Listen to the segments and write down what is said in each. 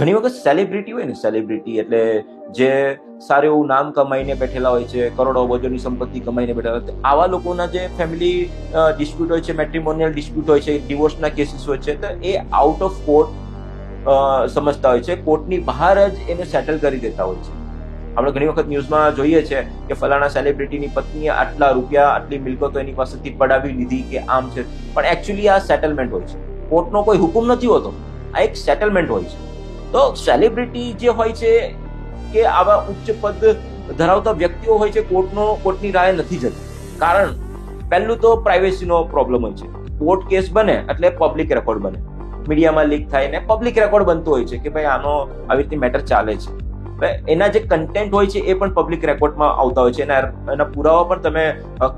ઘણી વખત સેલિબ્રિટી હોય ને સેલિબ્રિટી એટલે જે સારું એવું નામ કમાઈને બેઠેલા હોય છે, કરોડો અબજોની સંપત્તિ કમાઈને બેઠેલા હોય આવા લોકોના જે ફેમિલી ડિસ્પ્યુટ હોય છે મેટ્રિમોનિયલ ડિસ્પ્યુટ હોય છે ડિવોર્સના કેસીસ હોય છે, તો એ આઉટ ઓફ કોર્ટ સમજતા હોય છે, કોર્ટની બહાર જ એને સેટલ કરી દેતા હોય છે. આપણે ઘણી વખત ન્યૂઝમાં જોઈએ છે કે ફલાણા સેલિબ્રિટીની પત્નીએ આટલા રૂપિયા, આટલી મિલકતો એની પાસેથી પડાવી લીધી કે આમ છે, પણ એકચ્યુઅલી આ સેટલમેન્ટ હોય છે. કોર્ટનો કોઈ હુકુમ નથી હોતો. આ એક સેટલમેન્ટ હોય છે. તો સેલિબ્રિટી જે હોય છે કે આવા ઉચ્ચ પદ ધરાવતા વ્યક્તિઓ હોય છે, કોર્ટનો, કોર્ટની રાય નથી જતી. કારણ, પહેલું તો પ્રાઇવેસીનો પ્રોબ્લેમ હોય છે. કોર્ટ કેસ બને એટલે પબ્લિક રેકોર્ડ બને. મીડિયામાં લીક થાય ને પબ્લિક રેકોર્ડ બનતો હોય છે કે ભાઈ આનો આવી રીતે મેટર ચાલે છે. એના જે કન્ટેન્ટ હોય છે એ પણ પબ્લિક રેકોર્ડમાં આવતા હોય છે. એના એના પુરાવા પણ તમે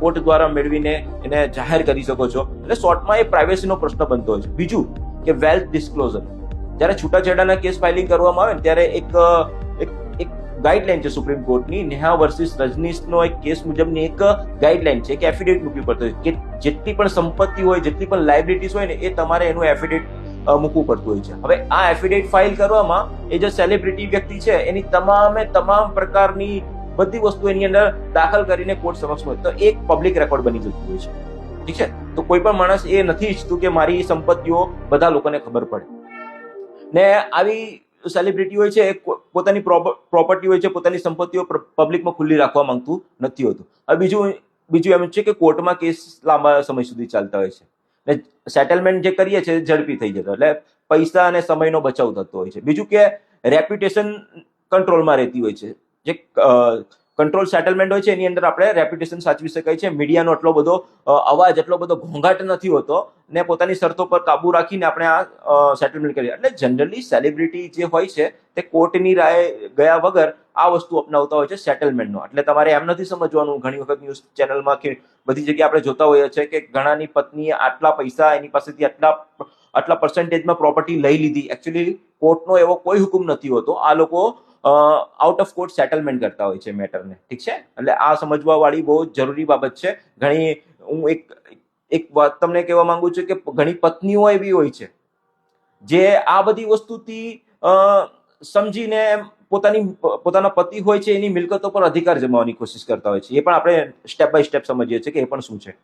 કોર્ટ દ્વારા મેળવીને એને જાહેર કરી શકો છો. એટલે શોર્ટમાં એ પ્રાઇવેસીનો પ્રશ્ન બનતો હોય છે. બીજું કે વેલ્થ ડિસ્ક્લોઝર જ્યારે છૂટાછેડાના કેસ ફાઇલિંગ કરવામાં આવે ને ત્યારે એક એક ગાઈડલાઈન છે સુપ્રીમ કોર્ટની નેહા વર્સિસ રજનીશનો એક કેસ મુજબની એક ગાઈડલાઈન છે કે એફિડેવિટ મૂકવી પડતી હોય. કે જેટલી પણ સંપત્તિ હોય, જેટલી પણ લાયબિલિટીઝ હોય ને, એ તમારે એનું એફિડેવિટ મૂકવું પડતું હોય છે. હવે આ એફિડેવિટ ફાઇલ કરવામાં એ જે સેલિબ્રિટી વ્યક્તિ છે, એની તમામે તમામ પ્રકારની બધી વસ્તુ એની અંદર દાખલ કરીને કોર્ટ સમક્ષ હોય. તો એક પબ્લિક રેકોર્ડ બની જતું હોય છે. ઠીક છે? તો કોઈ પણ માણસ એ નથી ઈચ્છતું કે મારી સંપત્તિઓ બધા લોકોને ખબર પડે. ને આવી સેલિબ્રિટી હોય છે પોતાની પ્રોપર્ટી હોય છે, પોતાની સંપત્તિઓ પબ્લિકમાં ખુલ્લી રાખવા માંગતું નથી હોતું. હવે બીજું બીજું એમ છે કે કોર્ટમાં કેસ લાંબા સમય સુધી ચાલતા હોય છે. ને સેટલમેન્ટ જે કરીએ છીએ ઝડપી થઈ જતો એટલે પૈસા અને સમયનો બચાવ થતો હોય છે. બીજું કે રેપ્યુટેશન કંટ્રોલમાં રહેતી હોય છે. જે કંટ્રોલ સેટલમેન્ટ હોય છે, એની અંદર આપણે રેપ્યુટેશન સાચવી શકાય છે. મીડિયાનો એટલો બધો અવાજ એટલો બધો ઘોંઘાટ નથી હોતો ને પોતાની શરતો પર કાબુ રાખીને આપણે આ સેટલમેન્ટ કરીએ. એટલે જનરલી સેલિબ્રિટી જે હોય છે, તે કોર્ટની રાય ગયા વગર આ વસ્તુ અપનાવતા હોય છે સેટલમેન્ટનો એટલે તમારે એમ નથી સમજવાનું, ઘણી વખત ન્યૂઝ ચેનલમાં કે બધી જગ્યાએ આપણે જોતા હોઈએ છીએ કે ઘણાની પત્નીએ આટલા પૈસા, એની પાસેથી આટલા આટલા પર્સન્ટેજમાં પ્રોપર્ટી લઈ લીધી. એકચ્યુઅલી કોર્ટનો એવો કોઈ હુકમ નથી હોતો. આ લોકો આઉટ ઓફ કોર્ટ સેટલમેન્ટ કરતા હોય છે મેટરને. ઠીક છે? એટલે આ સમજવા વાળી બહુ જરૂરી બાબત છે. ઘણી, હું એક એક વાત તમને કહેવા માંગુ છું કે ઘણી પત્નીઓ એવી હોય છે, જે આ બધી વસ્તુથી સમજીને પોતાની, પોતાના પતિ હોય છે એની મિલકતો પર અધિકાર જમાવવાની કોશિશ કરતા હોય છે. એ પણ આપણે સ્ટેપ બાય સ્ટેપ સમજીએ છીએ કે એ પણ શું છે.